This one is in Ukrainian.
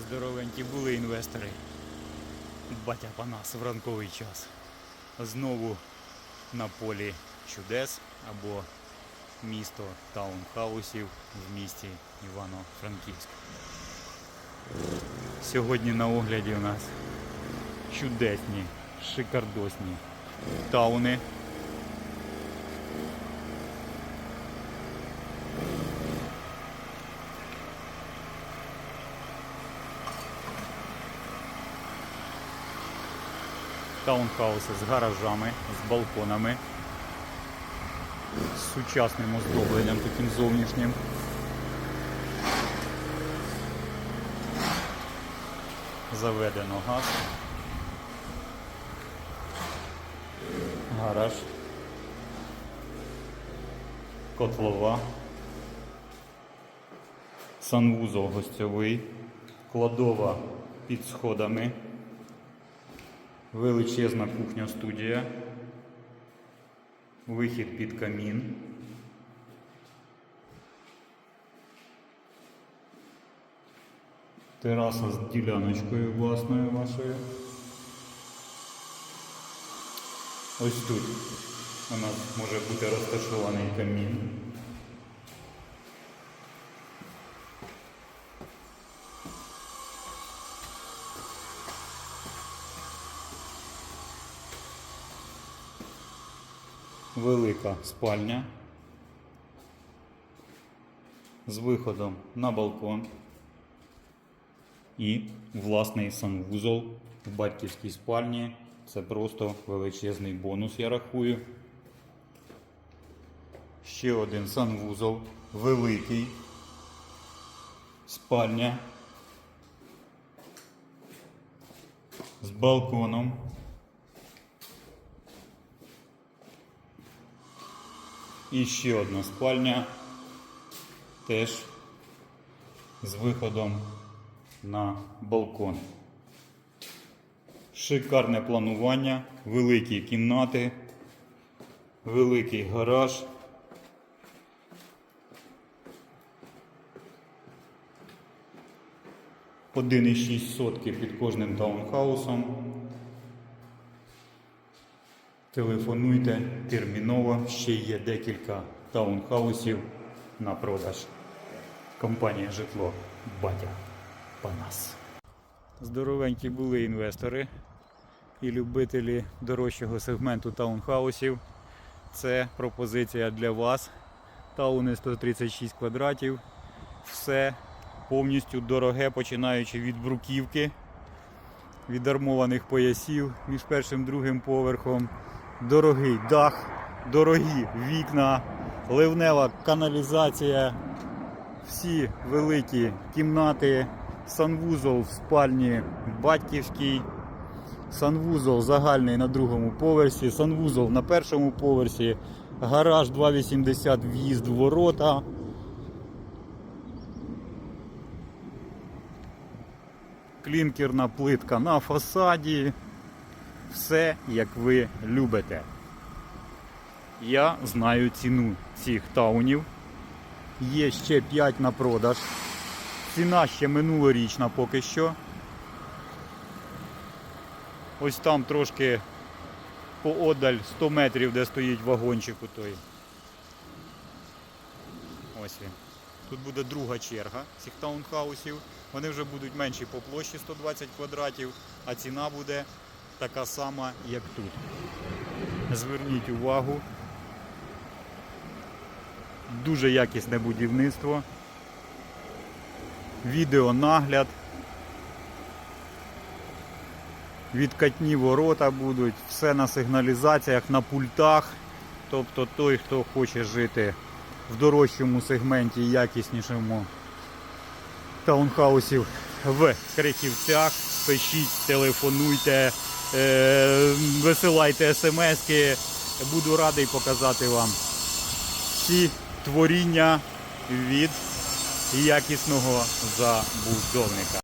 Здоровенькі були інвестори. Батя Панас в ранковий час. Знову на полі чудес або місто таунхаусів в місті Івано-Франківськ. Сьогодні на огляді у нас чудесні, шикардосні тауни. Таунхауси з гаражами, з балконами, з сучасним оздобленням таким зовнішнім. Заведено газ. Гараж. Котлова. Санвузол гостьовий. Кладова під сходами. Величезна кухня студія. Вихід під камін. Тераса з діляночкою власною вашою. Ось тут у нас може бути розташований камін. Велика спальня з виходом на балкон і власний санвузол в батьківській спальні. Це просто величезний бонус, я рахую. Ще один санвузол, великий, спальня з балконом. І ще одна спальня теж з виходом на балкон. Шикарне планування, великі кімнати, великий гараж. Один і шість сотки під кожним таунхаусом. Телефонуйте терміново, ще є декілька таунхаусів на продаж. Компанія житло Батя Панас. Здоровенькі були інвестори і любителі дорожчого сегменту таунхаусів. Це пропозиція для вас. Тауни 136 квадратів. Все повністю дороге, починаючи від бруківки, від армованих поясів між першим і другим поверхом, дорогий дах, дорогі вікна, ливнева каналізація, всі великі кімнати, санвузол в спальні батьківський, санвузол загальний на другому поверсі, санвузол на першому поверсі, гараж 2,80 в'їзд в ворота. Клінкерна плитка на фасаді. Все як ви любите. Я знаю ціну цих таунів. Є ще 5 на продаж. Ціна ще минулорічна поки що. Ось там трошки поодаль 100 метрів, де стоїть вагончик у той. Ось він. Тут буде друга черга цих таунхаусів. Вони вже будуть менші по площі 120 квадратів, а ціна буде така сама, як тут. Зверніть увагу. Дуже якісне будівництво. Відеонагляд. Відкатні ворота будуть, все на сигналізаціях, на пультах. Тобто той, хто хоче жити в дорожчому сегменті якіснішому таунхаусів в Крихівцях, пишіть, телефонуйте, висилайте смски. Буду радий показати вам всі творіння від якісного забудовника.